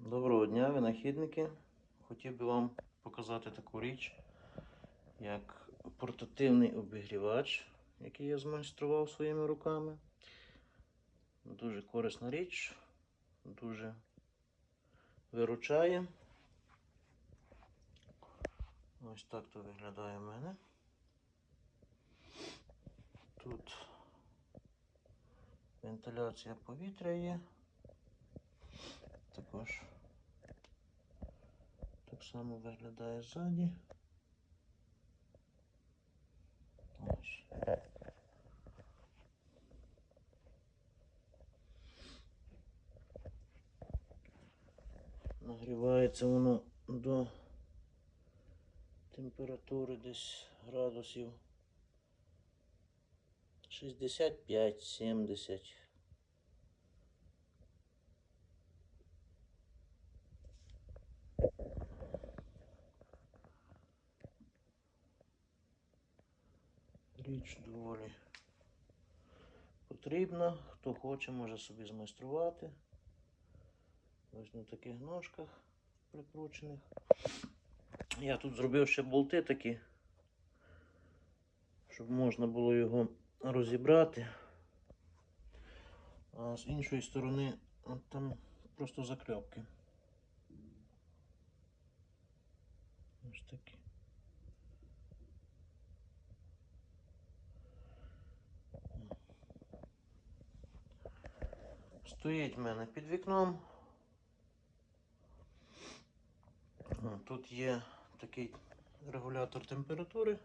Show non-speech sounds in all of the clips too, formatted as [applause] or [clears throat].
Доброго дня, винахідники. Хотів би вам показати таку річ, як портативний обігрівач, який я змайстрував своїми руками. Дуже корисна річ, дуже виручає. Ось так то виглядає в мене. Тут вентиляція повітря є. Також так само виглядає ззаді. Ось. Нагрівається воно до температури десь градусів 65-70. Річ доволі потрібна. Хто хоче, може собі змайструвати. Ось на таких ножках прикручених. Я тут зробив ще болти такі, щоб можна було його розібрати. А з іншої сторони там просто закльопки. Ось такі. Стоїть в мене під вікном. Тут є такий регулятор температури.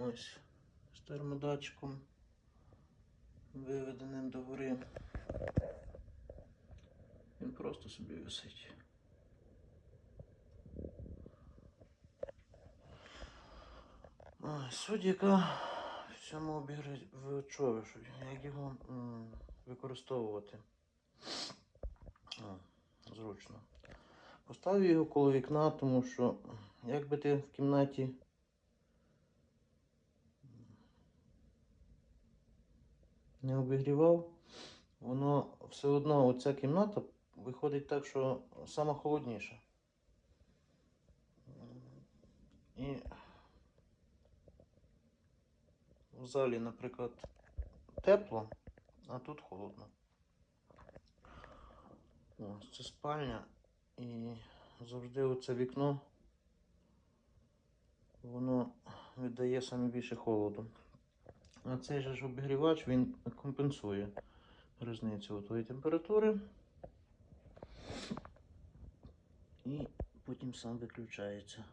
Ось з термодатчиком виведеним до гори. Він просто собі висить. Ой, Суть яка в цьому обігрівачові, що як його використовувати зручно. Поставив його коло вікна, тому що як би ти в кімнаті не обігрівав, воно все одно оця кімната виходить так, що сама холодніша. І в залі, наприклад, тепло, а тут холодно. Ось це спальня і завжди оце вікно воно віддає саме більше холоду. А цей же ж обігрівач він компенсує різницю тої температури. І потім сам виключається.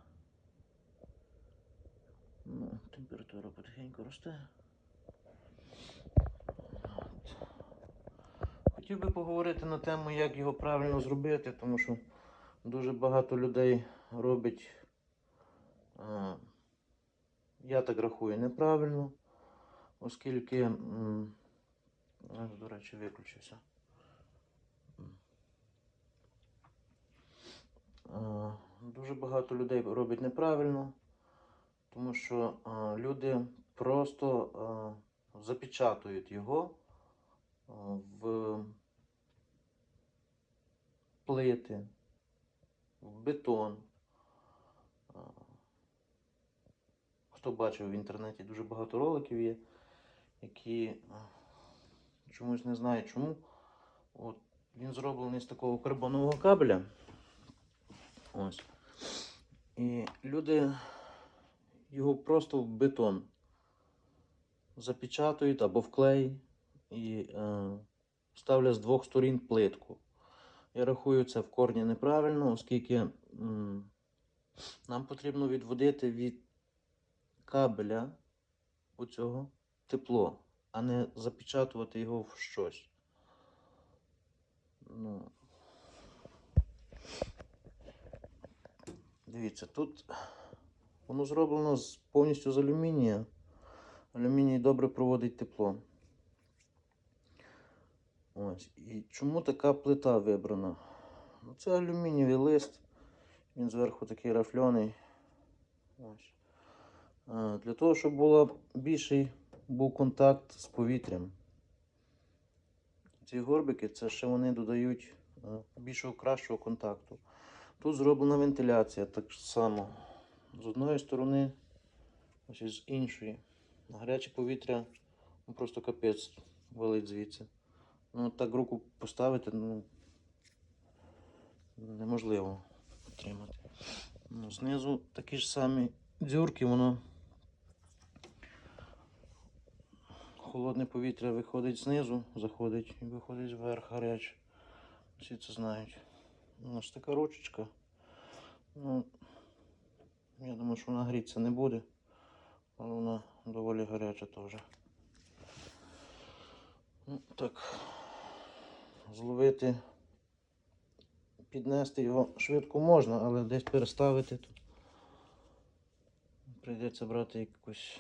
Ну, температура потихеньку росте. Хотів би поговорити на тему, як його правильно зробити, тому що дуже багато людей робить, е, я так рахую, неправильно, оскільки, до речі, виключився. Е, Дуже багато людей робить неправильно, тому що е, люди просто запечатують його в плити, в бетон. Е, Хто бачив в інтернеті дуже багато роликів є, які е, чомусь не знаю чому. От, він зроблений з такого карбонового кабеля. Ось. І люди його просто в бетон запечатують або в клей і е, ставлять з двох сторін плитку. Я рахую це в корні неправильно, оскільки м, нам потрібно відводити від кабеля оцього тепло, а не запечатувати його в щось. Ну, Дивіться, тут воно зроблено повністю з алюмінія. Алюміній добре проводить тепло. Ось. І чому така плита вибрана? Ну, це алюмінієвий лист. Він зверху такий рафльоний. Ось. Для того, щоб було більший був контакт з повітрям. Ці горбики це ще вони додають е, більшого кращого контакту. Тут зроблена вентиляція так само. З одної сторони, ось з іншої. Гаряче повітря ну, просто капець валить звідси. Ну, так руку поставити, ну, неможливо отримати. Ну, знизу такі ж самі дзюрки, воно холодне повітря виходить знизу, заходить і виходить вверх гаряче. Всі це знають. Ну, ось така ручечка. Ну, я думаю, що вона грітися не буде, але вона доволі гаряча теж. Ну, так, зловити, піднести його швидко можна, але десь переставити тут. Прийдеться брати якусь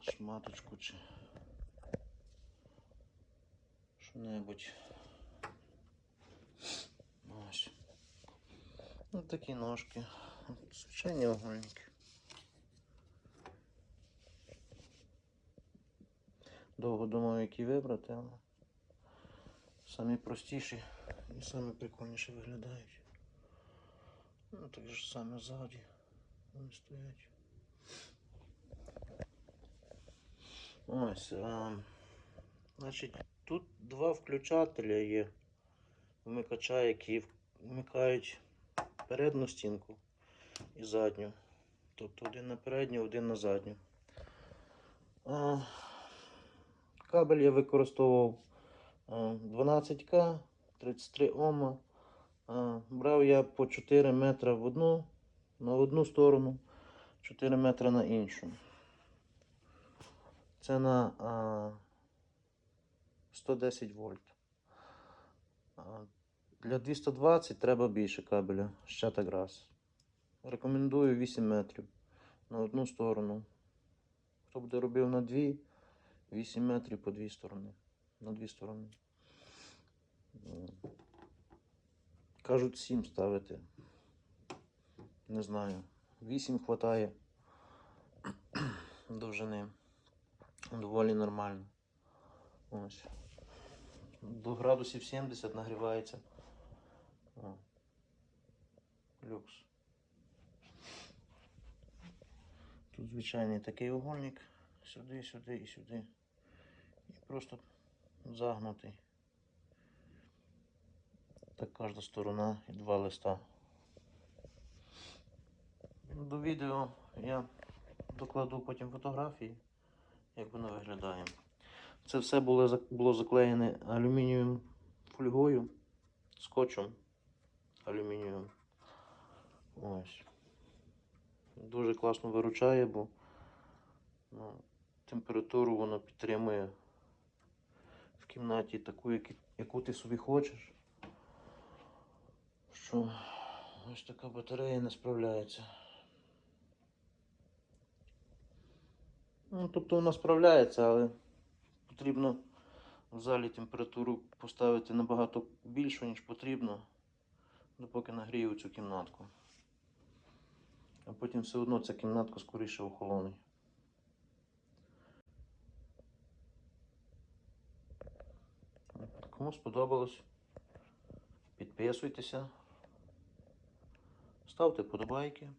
шматочку чи що-небудь. Ось. Ось такі ножки. Звичайні огольники. Довго думав, які вибрати, але самі простіші і самі прикольніші виглядають. Ну, так же саме ззаді вони стоять. Ось. А, значить, тут два включателя є. Вмикача, які вмикають передню стінку і задню. Тобто один на передню, один на задню. А, кабель я використовував 12К, 33 Ома. Брав я по 4 метри в одну, на одну сторону, 4 метри на іншу. Це на а, 110 вольт. А, Для 220 треба більше кабеля, ще так раз. Рекомендую 8 метрів на одну сторону. Хто буде робив на дві, 8 метрів по дві сторони. На дві сторони. Кажуть 7 ставити. Не знаю. 8 хватає [clears throat] довжини. Доволі нормально. Ось. До градусів 70 нагрівається. О. Люкс. Тут звичайний такий угольник. Сюди, сюди і сюди. Просто загнутий. Так кожна сторона і два листа. До відео я докладу потім фотографії, як воно виглядає. Це все було, було заклеєне алюмінієвим фольгою, скотчем алюмінієвим. Ось. Дуже класно виручає, бо ну, температуру воно підтримує кімнаті таку, яку, ти собі хочеш. Що ось така батарея не справляється. Ну, тобто вона справляється, але потрібно в залі температуру поставити набагато більшу, ніж потрібно, допоки нагрію цю кімнатку. А потім все одно ця кімнатка скоріше охолонить. Кому сподобалось, підписуйтеся, ставте подобайки.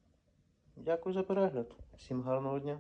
Дякую за перегляд. Всім гарного дня!